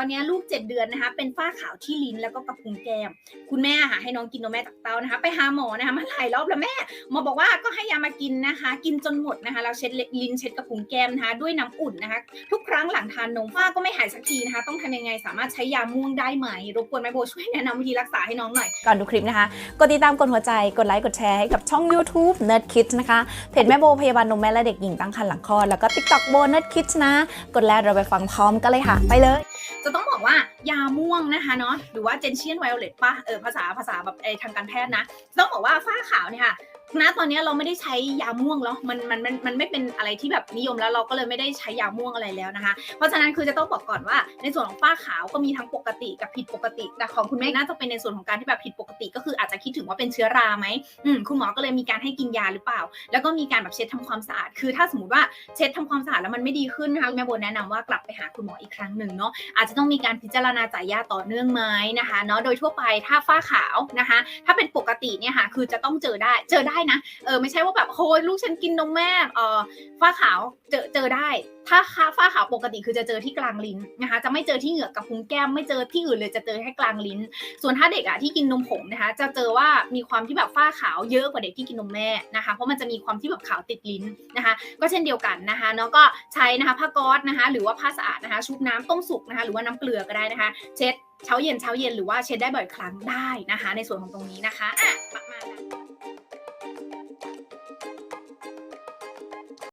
อนนี้ลูก 7 เดือนนะคะ เป็นฝ้าขาวที่ลิ้นแล้วก็กระพุ้งแก้ม คุณแม่ค่ะให้น้องกินนมแม่ตักเต้านะคะ ไปหาหมอนะคะมาหลายรอบแล้วแม่หมอบอกว่าก็ให้ยามากินนะคะ กินจนหมดนะคะแล้วเช็ดลิ้นเช็ดกระพุ้งแก้มนะคะ ด้วยน้ำอุ่นนะคะ ทุกครั้งหลังทานนมฝ้าก็ไม่หายสักทีนะคะ ต้องทำยังไงสามารถใช้ยาม่วงได้ไหมรบกวนแม่โบช่วยแนะนำวิธีรักษาให้น้องหน่อยก่อนดูคลิปนะคะกดติดตามกดหัวใจกดไลค์กดแชร์ให้กับช่อง YouTube Nerd Kids นะคะเพจแม่โบพยาบาลนมแม่และเด็กหญิงตั้งครรภ์หลังคลอดแล้วก็ TikTok โบ Nerd Kids นะ กดแล้วเราไปฟังพร้อมกันเลยค่ะ ไปเลยจะต้องบอกว่ายาม่วงนะคะเนาะหรือว่าเจนเชียนไวโอเลตป่ะเออภาษาภาษาแบบไอทางการแพทย์นะ ต้องบอกว่าฝ้าขาวเนี่ยค่ะ ณตอนนี้เราไม่ได้ใช้ยาม่วงแล้วมันมันมันมันไม่เป็นอะไรที่แบบนิยมแล้วเราก็เลยไม่ได้ใช้ยาม่วงอะไรแล้วนะคะ เพราะฉะนั้นคือจะต้องบอกก่อนว่า ในส่วนของฝ้าขาวก็มีทั้งปกติกับผิดปกติ แต่ของคุณแม่น่าจะเป็นในส่วนของการที่แบบผิดปกติ ก็คืออาจจะคิดถึงว่าเป็นเชื้อราไหมอืมคุณหมอก็เลยมีการให้กินยาหรือเปล่า แล้วก็มีการแบบเช็ดทำความสะอาด คือถ้าสมมติว่าเช็ดทำความสะอาดแล้วมันไม่ดีขึ้นนะคะแม่โบแนะนำว่ากลับไปหาคุณหมออีกครั้งหนึ่งเนาะอาจจะต้องมีการพิจารณาจ่ายยาต่อเนื่องไหมนะคะเนาะโดยทั่วไปถ้าฝ้าขาวนะคะ ถ้าเป็นปกติเนี่ยค่ะคือจะต้องเจอได้เจอได้นะเออไม่ใช่ว่าแบบโอ้ยลูกฉันกินนมแม่เออฝ้าขาวเจอเจอได้ ถ้าฝ้าขาวปกติคือจะเจอที่กลางลิ้นนะคะ จะไม่เจอที่เหงือกกับพุ้งแก้มไม่เจอที่อื่นเลยจะเจอแค่กลางลิ้น ส่วนถ้าเด็กอะที่กินนมผงนะคะ จะเจอว่ามีความที่แบบฝ้าขาวเยอะกว่าเด็กที่กินนมแม่นะคะ เพราะมันจะมีความที่แบบขาวติดลิ้นนะคะ ก็เช่นเดียวกันนะคะเนาะก็ใช้นะคะผ้าก๊อซนะคะ หรือว่าผ้าสะอาดนะคะ ชุบน้ำต้มสุกนะคะ หรือว่าน้ำเกลือก็ได้นะคะ เช็ดเช้าเย็นเช้าเย็นหรือว่าเช็ดได้บ่อยครั้งได้นะคะ ในส่วนของตรงนี้นะคะอะประมาณนั้น